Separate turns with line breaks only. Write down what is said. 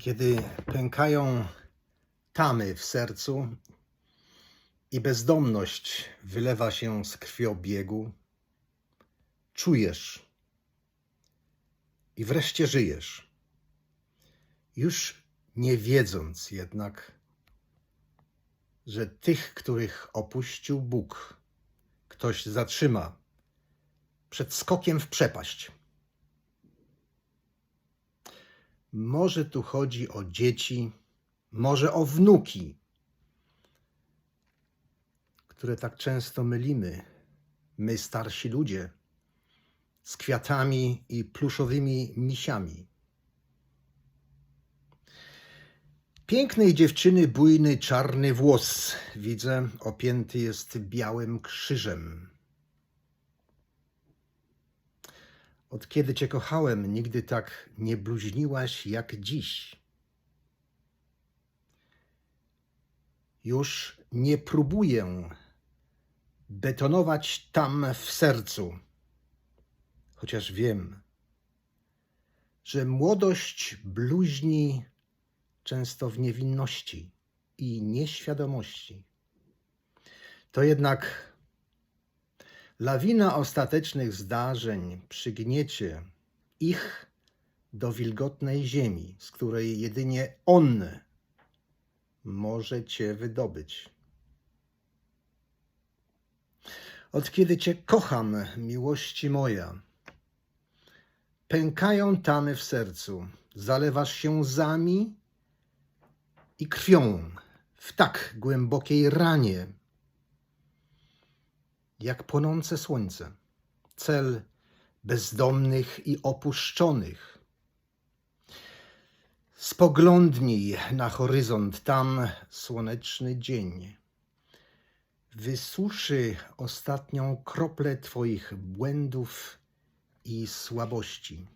Kiedy pękają tamy w sercu i bezdomność wylewa się z krwiobiegu, czujesz i wreszcie żyjesz. Już nie wiedząc jednak, że tych, których opuścił Bóg, ktoś zatrzyma przed skokiem w przepaść. Może tu chodzi o dzieci, może o wnuki, które tak często mylimy, my starsi ludzie, z kwiatami i pluszowymi misiami. Pięknej dziewczyny bujny czarny włos, widzę, opięty jest białym krzyżem. Od kiedy cię kochałem, nigdy tak nie bluźniłaś jak dziś. Już nie próbuję betonować tam w sercu, chociaż wiem, że młodość bluźni często w niewinności i nieświadomości. To jednak lawina ostatecznych zdarzeń przygniecie ich do wilgotnej ziemi, z której jedynie On może cię wydobyć. Od kiedy cię kocham, miłości moja, pękają tamy w sercu, zalewasz się łzami i krwią w tak głębokiej ranie, jak płonące słońce, cel bezdomnych i opuszczonych. Spoglądnij na horyzont, tam słoneczny dzień. Wysuszy ostatnią kroplę Twoich błędów i słabości.